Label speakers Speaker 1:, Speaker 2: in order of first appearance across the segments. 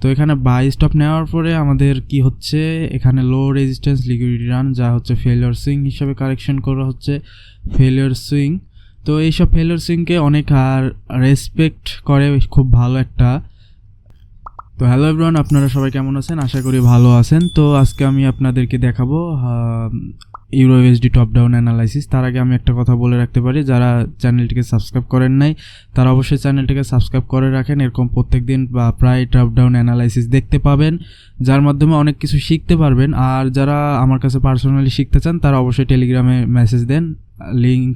Speaker 1: তো এখানে buy stop নেওয়ার পরে আমাদের কি হচ্ছে? এখানে লো রেজিস্ট্যান্স লিকুইডিটি রান যা হচ্ছে ফেলিওর সুইং হিসাবে কারেকশন করা হচ্ছে। ফেলিওর সুইং তো এইসব ফেলিওর সুইংকে অনেক আর রেসপেক্ট করে খুব ভালো একটা তো হ্যালো এভরিওয়ান আপনারা সবাই কেমন আছেন? আশা করি ভালো আছেন। তো আজকে আমি আপনাদেরকে দেখাবো euro S D top down analysis তার আগে আমি একটা কথা বলে রাখতে পারি, যারা চ্যানেলটিকে সাবস্ক্রাইব করেন নাই, তারা অবশ্যই চ্যানেলটিকে সাবস্ক্রাইব করে রাখেন। এরকম প্রত্যেক দিন বা প্রায় টপ ডাউন অ্যানালাইসিস দেখতে পাবেন, যার মাধ্যমে অনেক কিছু শিখতে পারবেন। আর যারা আমার কাছে পার্সোনালি শিখতে চান, তারা অবশ্যই টেলিগ্রামে মেসেজ দেন লিঙ্ক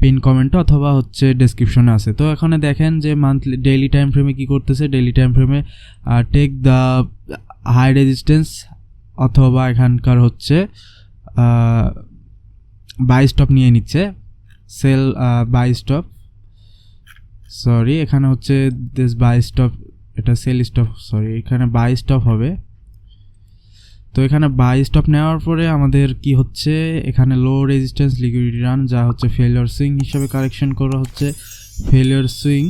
Speaker 1: পিন কমেন্টে অথবা হচ্ছে ডেসক্রিপশনে আছে। তো এখানে দেখেন যে মান্থলি ডেইলি টাইম ফ্রেমে কী করতেছে? ডেইলি টাইম ফ্রেমে টেক দ্য হাই রেজিস্ট্যান্স অথবা এখানকার হচ্ছে বাই স্টপ নিয়ে নিচ্ছে। সেল বাই স্টপ সরি এখানে হচ্ছে দিস বাই স্টপ এটা সেল স্টপ সরি এখানে বাই স্টপ হবে। তো এখানে বাই স্টপ নেওয়ার পরে আমাদের কি হচ্ছে? এখানে লো রেজিস্ট্যান্স লিকুইডিটি রান যা হচ্ছে ফেলিওর সুইং হিসাবে কারেকশন করা হচ্ছে। ফেলিওর সুইং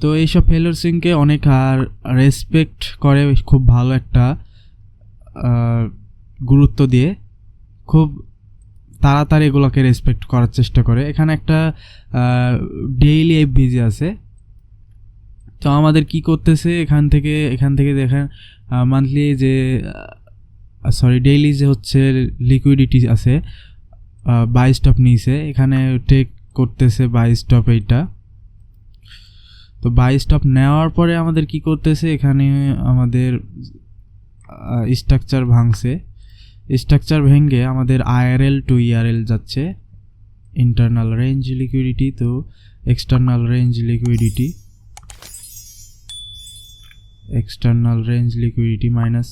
Speaker 1: তো এইসব ফেলিওর সুইংকে অনেক আর রেসপেক্ট করে খুব ভালো একটা গুরুত্ব দিয়ে। খুব তাড়াতাড়ি এগুলোকে রেসপেক্ট করার চেষ্টা করে। এখানে একটা ডেইলি এফবিজি আছে। তো আমাদের কি করতেছে? এখান থেকে এখান থেকে দেখেন মান্থলি যে সরি ডেইলি যে হচ্ছে লিকুইডিটি আছে বাই স্টপ নিয়েছে এখানে টেক করতেছে বাই স্টপ এইটা। তো বাই স্টপ নেওয়ার পরে আমাদের কি করতেছে, এখানে আমাদের স্ট্রাকচার ভাঙছে। স্ট্রাকচার ভেঙে আমাদের আইআরএল টু ইআরএল যাচ্ছে। ইন্টারনাল রেঞ্জ লিকুইডিটি তো external range liquidity external range liquidity minus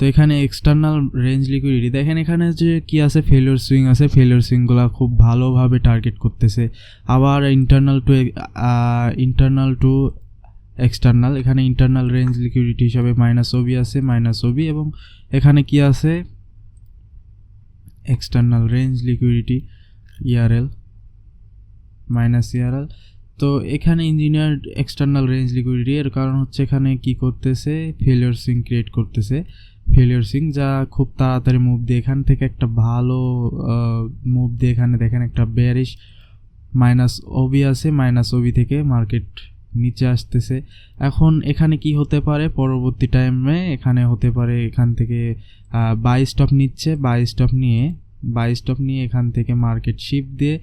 Speaker 1: তো এখানে এক্সটার্নাল রেঞ্জ লিকুইডিটি দেখেন এখানে যে কি আছে ফেলিওর সুইং আছে ফেলিওর সুইংগুলো খুব ভালোভাবে টার্গেট করতেছে। আবার internal to internal to external এখানে ইন্টারনাল রেঞ্জ লিকুইডিটি হিসাবে মাইনাস ওবি আছে মাইনাস ওবি এবং এখানে কি আছে? External range liquidity ERL minus ERL তো এখানে ইঞ্জিনিয়ার এক্সটার্নাল রেঞ্জ লিকুইডিটি এর কারণ হচ্ছে এখানে কি করতেছে? ফেলিওর সুইং ক্রিয়েট করতেছে। ফেলিওর সিং যা খুব তাড়াতাড়ি মুভ দিয়ে এখান থেকে একটা ভালো মুভ দিয়ে এখানে দেখেন একটা বেয়ারিশ মাইনাস ওবি আছে মাইনাস ওবি থেকে মার্কেট নিচে আসতেছে। এখন এখানে কি হতে পারে? পরবর্তী টাইমে এখানে হতে পারে এখান থেকে বাই স্টপ নিচ্ছে বাই স্টপ নিয়ে বাই স্টপ নিয়ে এখান থেকে মার্কেট শিফট দিয়ে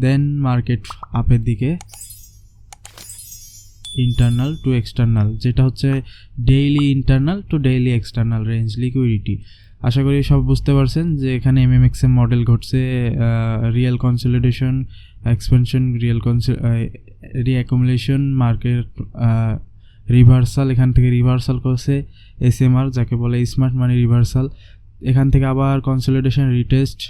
Speaker 1: দেন মার্কেট আপের দিকে ইন্টারনাল টু এক্সটার্নাল যেটা হচ্ছে daily internal to daily external range liquidity আশা করি সব বুঝতে পারছেন যে এখানে এমএমএক্সএম মডেল ঘটছে real consolidation expansion real reaccumulation market reversal এখান থেকে রিভার্সাল করছে এসএমআর যাকে বলে স্মার্ট মানি রিভার্সাল এখান থেকে আবার কনসলিডেশন রিটেস্ট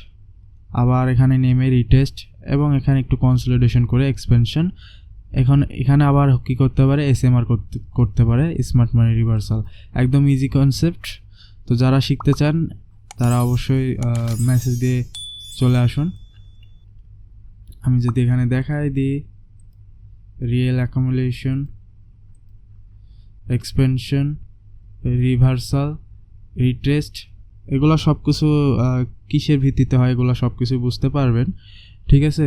Speaker 1: আবার এখানে নেমে রিটেস্ট এবং এখানে একটু কনসলিডেশন করে এক্সপেনশন এখন এখানে আবার কী করতে পারে? এস এসএমআর করতে করতে পারে স্মার্ট মানি রিভার্সাল একদম ইজি কনসেপ্ট তো যারা শিখতে চান, তারা অবশ্যই মেসেজ দিয়ে চলে আসুন। আমি যদি এখানে দেখাই দিই real accumulation expansion reversal retest এগুলো সব কিছু কিসের ভিত্তিতে হয়? এগুলো সব কিছু বুঝতে পারবেন। ঠিক আছে?